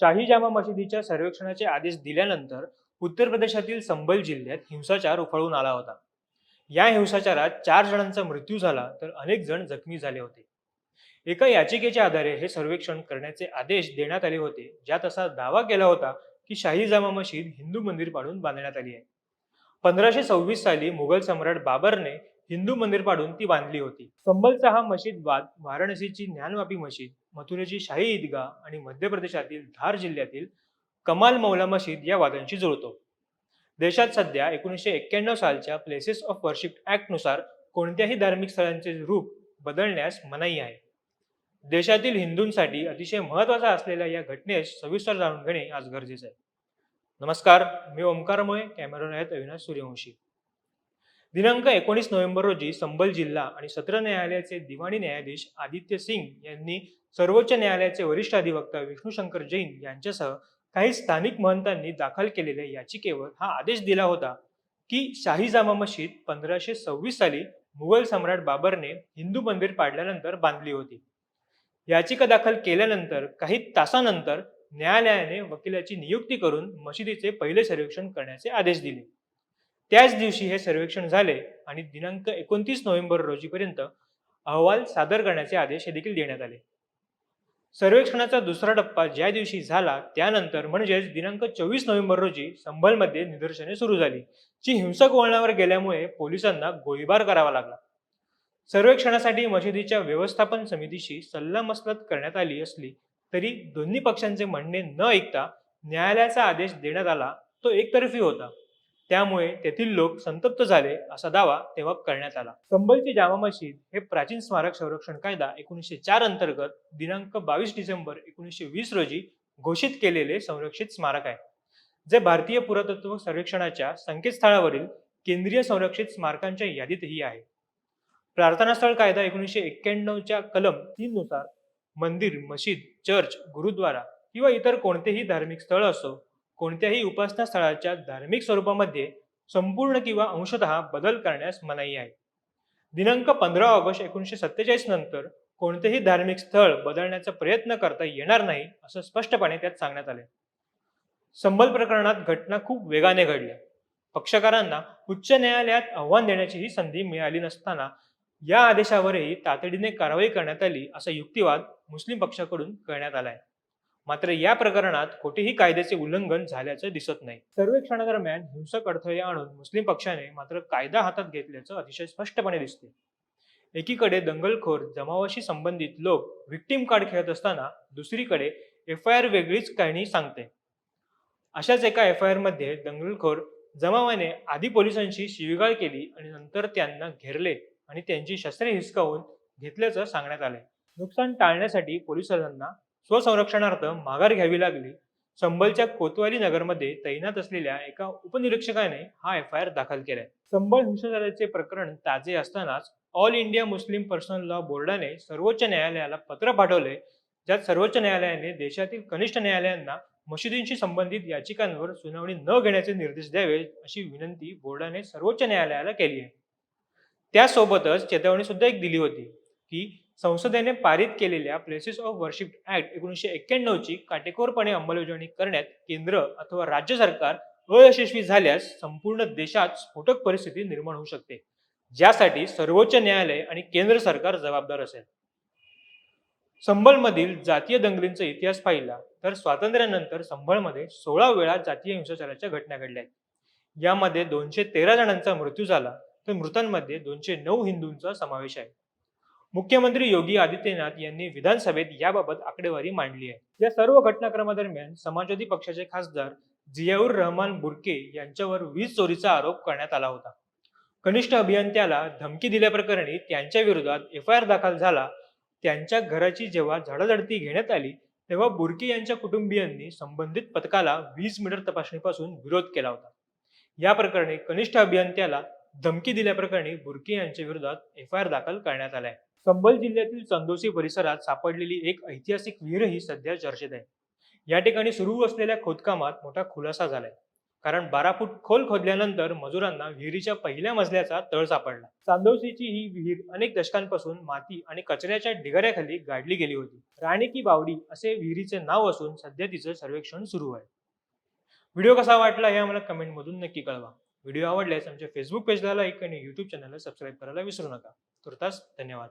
शाही जामा मशिदीच्या सर्वेक्षणाचे आदेश दिल्यानंतर उत्तर प्रदेशातील संबल जिल्ह्यात हिंसाचार उफाळून आला होता. या हिंसाचारात चार जणांचा मृत्यू झाला तर अनेक जण जखमी झाले होते. एका याचिकेच्या आधारे हे सर्वेक्षण करण्याचे आदेश देण्यात आले होते ज्यात असा दावा केला होता की शाही जामा मशीद हिंदू मंदिर पाडून बांधण्यात आली आहे. पंधराशे सव्वीस साली मुघल सम्राट बाबरने हिंदू मंदिर पाडून ती बांधली होती. संबलचा हा मशीद वाद वाराणसीची ज्ञानवापी मशीद मथुरेची शाही ईदगाह आणि मध्य प्रदेशातील धार जिल्ह्यातील कमाल मौला मशीद या वादांशी जुळतो. देशात सध्या एकोणीसशे एक्क्याण्णव सालच्या प्लेसेस ऑफ वर्शिपनुसार कोणत्याही धार्मिक स्थळांचे रूप बदलण्यास मनाई आहे. देशातील हिंदूंसाठी अतिशय महत्त्वाचा असलेल्या या घटनेस सविस्तर जाणून घेणे आज गरजेचे आहे. नमस्कार मी ओमकार मोये कॅमेरा आहेत अविनाश सूर्यवंशी. दिनांक एकोणीस नोव्हेंबर रोजी संबल जिल्हा आणि सत्र न्यायालयाचे दिवाणी न्यायाधीश आदित्य सिंग यांनी सर्वोच्च न्यायालयाचे वरिष्ठ अधिवक्ता विष्णूशंकर जैन यांच्यासह काही स्थानिक महंतांनी दाखल केलेल्या याचिकेवर हा आदेश दिला होता की शाही जामा मशीद पंधराशे सव्वीस साली मुघल सम्राट बाबरने हिंदू मंदिर पाडल्यानंतर बांधली होती. याचिका दाखल केल्यानंतर काही तासानंतर न्यायालयाने वकिलाची नियुक्ती करून मशिदीचे पहिले सर्वेक्षण करण्याचे आदेश दिले. त्याच दिवशी हे सर्वेक्षण झाले आणि दिनांक एकोणतीस नोव्हेंबर रोजीपर्यंत अहवाल सादर करण्याचे आदेश हे देखील देण्यात आले. सर्वेक्षणाचा दुसरा टप्पा ज्या दिवशी झाला त्यानंतर म्हणजेच दिनांक चोवीस नोव्हेंबर रोजी संभलमध्ये निदर्शने सुरू झाली जी हिंसक वळणावर गेल्यामुळे पोलिसांना गोळीबार करावा लागला. सर्वेक्षणासाठी मशिदीच्या व्यवस्थापन समितीशी सल्लामसलत करण्यात आली असली तरी दोन्ही पक्षांचे म्हणणे न ऐकता न्यायालयाचा आदेश देण्यात आला तो एकतर्फी होता. त्यामुळे तेथील लोक संतप्त झाले असा दावा तेव्हा करण्यात आला. संबलची जामा मशीद हे प्राचीन स्मारक संरक्षण कायदा एकोणीसशे चार अंतर्गत दिनांक बावीस डिसेंबर एकोणीसशे वीस रोजी घोषित केलेले संरक्षित स्मारक आहे. जे भारतीय पुरातत्व सर्वेक्षणाच्या संकेतस्थळावरील केंद्रीय संरक्षित स्मारकांच्या यादीतही आहे. प्रार्थनास्थळ कायदा एकोणीसशे एक्क्याण्णवच्या कलम तीन नुसार मंदिर मशीद चर्च गुरुद्वारा किंवा इतर कोणतेही धार्मिक स्थळ असो कोणत्याही उपासना स्थळाच्या धार्मिक स्वरूपामध्ये संपूर्ण किंवा अंशतः बदल करण्यास मनाई आहे. दिनांक पंधरा ऑगस्ट एकोणीसशे सत्तेचाळीस नंतर कोणतेही धार्मिक स्थळ बदलण्याचा प्रयत्न करता येणार नाही असं स्पष्टपणे त्यात सांगण्यात आले. संबल प्रकरणात घटना खूप वेगाने घडल्या. पक्षकारांना उच्च न्यायालयात आव्हान देण्याची ही संधी मिळाली नसताना या आदेशावरही तातडीने कारवाई करण्यात आली असा युक्तिवाद मुस्लिम पक्षाकडून करण्यात आहे मात्र या प्रकरणात कोठेही कायद्याचे उल्लंघन झाल्याचं दिसत नाही. सर्वेक्षणादरम्यान हिंसक अडथळे आणून मुस्लिम पक्षाने मात्र कायदा हातात घेतल्याचं अतिशय स्पष्टपणे दिसते. एकीकडे दंगलखोर जमावाशी संबंधित लोक व्हिक्टीम कार्ड खेळत असताना दुसरीकडे एफ आय आर वेगळीच काही सांगते. अशाच एका एफ आय आरमध्ये दंगलखोर जमावाने आधी पोलिसांशी शिवीगाळ केली आणि नंतर त्यांना घेरले आणि त्यांची शस्त्रे हिसकावून घेतल्याचं सांगण्यात आले. नुकसान टाळण्यासाठी पोलिसांना स्वसंरक्षणार्थ माघार घ्यावी लागली. संबलच्या कोतवाली नगरमध्ये तैनात असलेल्या एका उपनिरीक्षकाने हा एफ आय आर दाखल केलाय. संबळ हिंसाचाराचे प्रकरण ताजे असतानाच all India Muslim personal law बोर्डाने सर्वोच्च न्यायालयाला पत्र पाठवले. ज्यात सर्वोच्च न्यायालयाने देशातील कनिष्ठ न्यायालयांना मशिदींशी संबंधित याचिकांवर सुनावणी न घेण्याचे निर्देश द्यावे अशी विनंती बोर्डाने सर्वोच्च न्यायालयाला केली आहे. त्यासोबतच चेतावणी सुद्धा एक दिली होती की संसदेने पारित केलेल्या प्लेसेस ऑफ वर्शिप ऍक्ट एकोणीसशे एक्क्याण्णवची काटेकोरपणे अंमलबजावणी करण्यात केंद्र अथवा राज्य सरकार अयशस्वी झाल्यास संपूर्ण देशात स्फोटक परिस्थिती निर्माण होऊ शकते. ज्यासाठी सर्वोच्च न्यायालय आणि केंद्र सरकार जबाबदार असेल. संबळमधील जातीय दंगलींचा इतिहास पाहिला तर स्वातंत्र्यानंतर संबळमध्ये सोळा वेळा जातीय हिंसाचाराच्या घटना घडल्या आहेत. यामध्ये दोनशे तेरा जणांचा मृत्यू झाला तर मृतांमध्ये दोनशे नऊ हिंदूंचा समावेश आहे. मुख्यमंत्री योगी आदित्यनाथ यांनी विधानसभेत याबाबत आकडेवारी मांडली आहे. या सर्व घटनाक्रमादरम्यान समाजवादी पक्षाचे खासदार जियाऊर रहमान बुर्के यांच्यावर वीज चोरीचा आरोप करण्यात आला होता. कनिष्ठ अभियंत्याला धमकी दिल्याप्रकरणी त्यांच्या विरोधात एफ आय आर दाखल झाला. त्यांच्या घराची जेव्हा झडाझडती घेण्यात आली तेव्हा बुरके यांच्या कुटुंबियांनी संबंधित पथकाला वीज मीटर तपासणीपासून विरोध केला होता. या प्रकरणी कनिष्ठ अभियंत्याला धमकी दिल्याप्रकरणी बुरके यांच्या विरोधात एफ आय आर दाखल करण्यात आलाय. संबल जिल्ह्यातील चंदोसी परिसरात सापडलेली एक ऐतिहासिक विहीरही सध्या चर्चेत आहे. या ठिकाणी सुरू असलेल्या खोदकामात मोठा खुलासा झालाय. कारण बारा फूट खोल खोदल्यानंतर मजुरांना विहिरीच्या पहिल्या मजल्याचा तळ सापडला. चांदोसीची ही विहीर अनेक दशकांपासून माती आणि कचऱ्याच्या ढिगाऱ्याखाली गाडली गेली होती. राणी की बावडी असे विहिरीचे नाव असून सध्या तिचं सर्वेक्षण सुरू आहे. व्हिडिओ कसा वाटला हे आम्हाला कमेंटमधून नक्की कळवा. व्हिडिओ आवडल्यास आमच्या फेसबुक पेजला लाईक आणि युट्यूब चॅनलला सबस्क्राईब करायला विसरू नका. तुर्तास धन्यवाद.